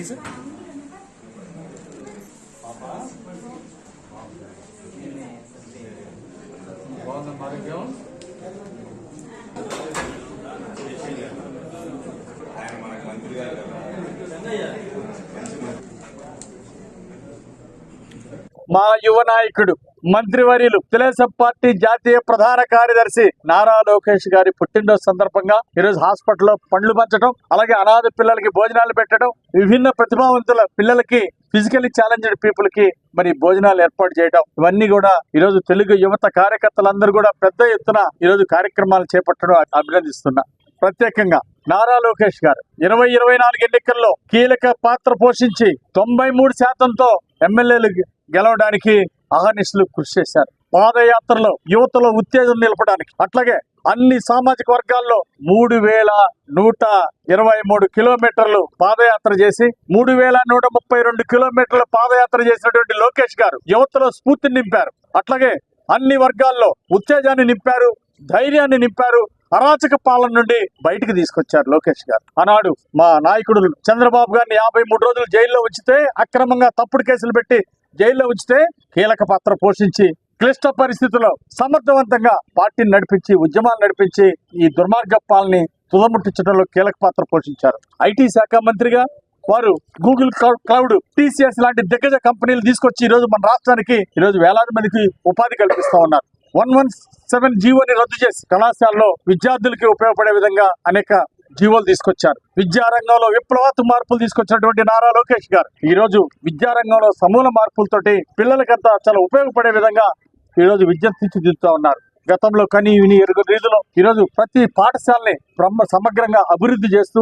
Ready sir బాగుందమ్మా ఆరోగ్యం ఆయన మనకు మంత్రి గారు కదా మా యువ నాయకుడు. మంత్రివర్యులు తెలుగుదేశం పార్టీ జాతీయ ప్రధాన కార్యదర్శి నారా లోకేష్ గారి పుట్టినరోజు సందర్భంగా ఈరోజు హాస్పిటల్లో పండ్లు పంచడం అలాగే అనాథ పిల్లలకి భోజనాలు పెట్టడం విభిన్న ప్రతిభావంతుల పిల్లలకి ఫిజికల్లీ ఛాలెంజ్డ్ పీపుల్కి మరి భోజనాలు ఏర్పాటు చేయడం ఇవన్నీ కూడా ఈరోజు తెలుగు యువత కార్యకర్తలందరూ కూడా పెద్ద ఎత్తున ఈరోజు కార్యక్రమాలు చేపట్టడం అభినందిస్తున్నా. ప్రత్యేకంగా నారా లోకేష్ గారు. ఇరవై ఇరవై నాలుగు ఎన్నికల్లో కీలక పాత్ర పోషించి తొంభై మూడు శాతంతో ఎమ్మెల్యేలు గెలవడానికి అహర్నిశలు కృషి చేశారు. పాదయాత్రలో యువతలో ఉత్తేజం నిలపడానికి. అట్లాగే అన్ని సామాజిక వర్గాల్లో మూడు వేల నూట ఇరవై మూడు కిలోమీటర్లు పాదయాత్ర చేసి మూడు వేల నూట ముప్పై రెండు కిలోమీటర్లు పాదయాత్ర చేసినటువంటి లోకేష్ గారు యువతలో స్ఫూర్తిని నింపారు. అట్లాగే అన్ని వర్గాల్లో ఉత్తేజాన్ని నింపారు ధైర్యాన్ని నింపారు అరాచక పాలన నుండి బయటికి తీసుకొచ్చారు లోకేష్ గారు. ఆనాడు మా నాయకుడు చంద్రబాబు గారిని యాభై మూడు రోజులు జైల్లో ఉంచితే అక్రమంగా తప్పుడు కేసులు పెట్టి జైల్లో ఉంచితే కీలక పాత్ర పోషించి క్లిష్ట పరిస్థితుల్లో సమర్థవంతంగా పార్టీని నడిపించి ఉద్యమాలు నడిపించి ఈ దుర్మార్గ పాలని తుదముట్టించడంలో కీలక పాత్ర పోషించారు. ఐటీ శాఖ మంత్రిగా వారు గూగుల్ క్లౌడ్- క్లౌడ్ టీసీఎస్ లాంటి దిగ్గజ కంపెనీలు తీసుకొచ్చి ఈ రోజు మన రాష్ట్రానికి ఈ రోజు వేలాది మందికి ఉపాధి కల్పిస్తా ఉన్నారు. వన్ వన్ సెవెన్ జీవోని రద్దు చేసి కళాశాలలో విద్యార్థులకి ఉపయోగపడే విధంగా అనేక జీవోలు తీసుకొచ్చారు. విద్యారంగంలో విప్లవాత్మక మార్పులు తీసుకొచ్చినటువంటి నారా లోకేష్ గారు ఈ రోజు విద్యారంగంలో సమూల మార్పులతోటి పిల్లలకంతా చాలా ఉపయోగపడే విధంగా ఈ రోజు విద్యను తీర్చిదిద్దుతూ ఉన్నారు. గతంలో కని విని ఎరుగు రీతిలో ఈరోజు ప్రతి పాఠశాలని బ్రహ్మ సమగ్రంగా అభివృద్ధి చేస్తూ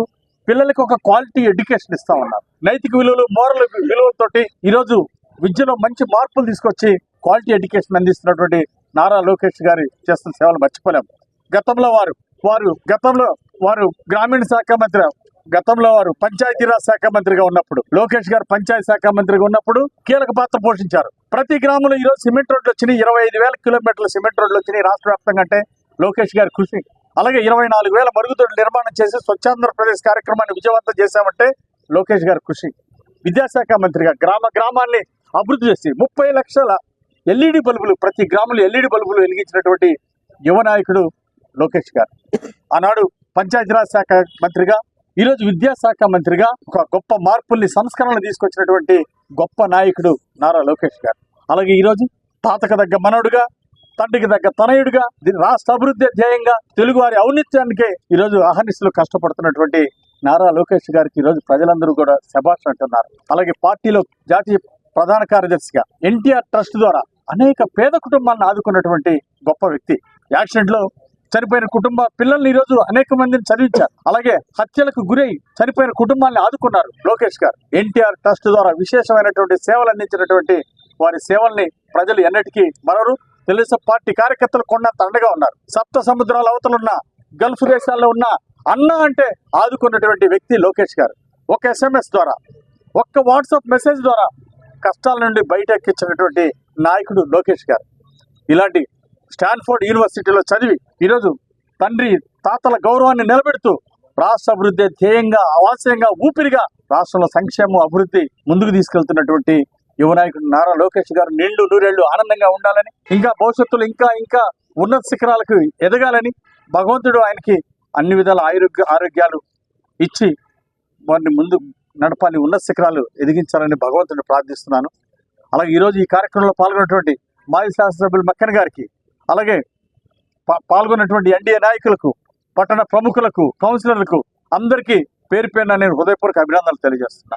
పిల్లలకు ఒక క్వాలిటీ ఎడ్యుకేషన్ ఇస్తా ఉన్నారు. నైతిక విలువలు మోరల్ విలువలతోటి ఈరోజు విద్యలో మంచి మార్పులు తీసుకొచ్చి క్వాలిటీ ఎడ్యుకేషన్ అందిస్తున్నటువంటి నారా లోకేష్ గారి చేస్తున్న సేవలు మర్చిపోలేము గతంలో వారు వారు గతంలో వారు గ్రామీణ శాఖ మంత్రి గతంలో వారు పంచాయతీరాజ్ శాఖ మంత్రిగా ఉన్నప్పుడు లోకేష్ గారు పంచాయతీ శాఖ మంత్రిగా ఉన్నప్పుడు కీలక పాత్ర పోషించారు. ప్రతి గ్రామంలో ఈ రోజు సిమెంట్ రోడ్లు వచ్చినాయి ఇరవై ఐదు వేల కిలోమీటర్ల సిమెంట్ రోడ్లు వచ్చినాయి రాష్ట్ర వ్యాప్తంగా అంటే లోకేష్ గారి కృషి. అలాగే ఇరవై నాలుగు వేల మరుగుదొడ్లు నిర్మాణం చేసి స్వచ్ఛాంధ్రప్రదేశ్ కార్యక్రమాన్ని విజయవంతం చేశామంటే లోకేష్ గారి కృషి. విద్యాశాఖ మంత్రిగా గ్రామ గ్రామాన్ని అభివృద్ధి చేసి ముప్పై లక్షల ఎల్ఈడి బల్బులు ప్రతి గ్రామంలో ఎల్ఈడి బల్బులు వెలిగించినటువంటి యువ నాయకుడు లోకేష్ గారు. ఆనాడు పంచాయతీరాజ్ శాఖ మంత్రిగా ఈరోజు విద్యాశాఖ మంత్రిగా ఒక గొప్ప మార్పుల్ని సంస్కరణలు తీసుకొచ్చినటువంటి గొప్ప నాయకుడు నారా లోకేష్ గారు. అలాగే ఈరోజు తాతకు దగ్గ మనవుడుగా తండ్రికి దగ్గర తనయుడిగా రాష్ట్ర అభివృద్ధి ధ్యేయంగా తెలుగువారి ఔన్నత్యానికే ఈరోజు అహర్నిశలు కష్టపడుతున్నటువంటి నారా లోకేష్ గారికి ఈరోజు ప్రజలందరూ కూడా శభాష్ అంటున్నారు. అలాగే పార్టీలో జాతీయ ప్రధాన కార్యదర్శిగా ఎన్టీఆర్ ట్రస్ట్ ద్వారా అనేక పేద కుటుంబాలను ఆదుకున్నటువంటి గొప్ప వ్యక్తి. యాక్సిడెంట్లో చనిపోయిన కుటుంబ పిల్లల్ని ఈరోజు అనేక మందిని చదివించారు. అలాగే హత్యలకు గురై చనిపోయిన కుటుంబాన్ని ఆదుకున్నారు లోకేష్ గారు. ఎన్టీఆర్ ట్రస్ట్ ద్వారా విశేషమైనటువంటి సేవలు అందించినటువంటి వారి సేవల్ని ప్రజలు ఎన్నటికీ మరరు తెలుగుదేశం పార్టీ కార్యకర్తలు కొండంత తండగా ఉన్నారు. సప్త సముద్రాల అవతల ఉన్న గల్ఫ్ దేశాల్లో ఉన్న అన్న అంటే ఆదుకున్నటువంటి వ్యక్తి లోకేష్ గారు. ఒక ఎస్ఎంఎస్ ద్వారా ఒక్క వాట్సాప్ మెసేజ్ ద్వారా కష్టాల నుండి బయట ఎక్కించినటువంటి నాయకుడు లోకేష్ గారు. ఇలాంటి స్టాన్ఫోర్డ్ యూనివర్సిటీలో చదివి ఈరోజు తండ్రి తాతల గౌరవాన్ని నిలబెడుతూ రాష్ట్ర అభివృద్ధి ధ్యేయంగా అవాస్యంగా ఊపిరిగా రాష్ట్రంలో సంక్షేమం అభివృద్ధి ముందుకు తీసుకెళ్తున్నటువంటి యువ నాయకుడు నారా లోకేష్ గారు నీళ్ళు నూరేళ్ళు ఆనందంగా ఉండాలని ఇంకా భవిష్యత్తులో ఇంకా ఇంకా ఉన్నత శిఖరాలకు ఎదగాలని భగవంతుడు ఆయనకి అన్ని విధాల ఆరోగ్య ఆరోగ్యాలు ఇచ్చి వారిని ముందు నడపాలి ఉన్నత శిఖరాలు ఎదిగించాలని భగవంతుని ప్రార్థిస్తున్నాను. అలాగే ఈరోజు ఈ కార్యక్రమంలో పాల్గొన్నటువంటి మాజీ శాసనసభ్యులు మక్కన్ గారికి అలాగే పాల్గొన్నటువంటి ఎన్డీఏ నాయకులకు పట్టణ ప్రముఖులకు కౌన్సిలర్లకు అందరికీ పేరు పేరున నేను హృదయపూర్వక అభినందనలు తెలియజేస్తున్నా.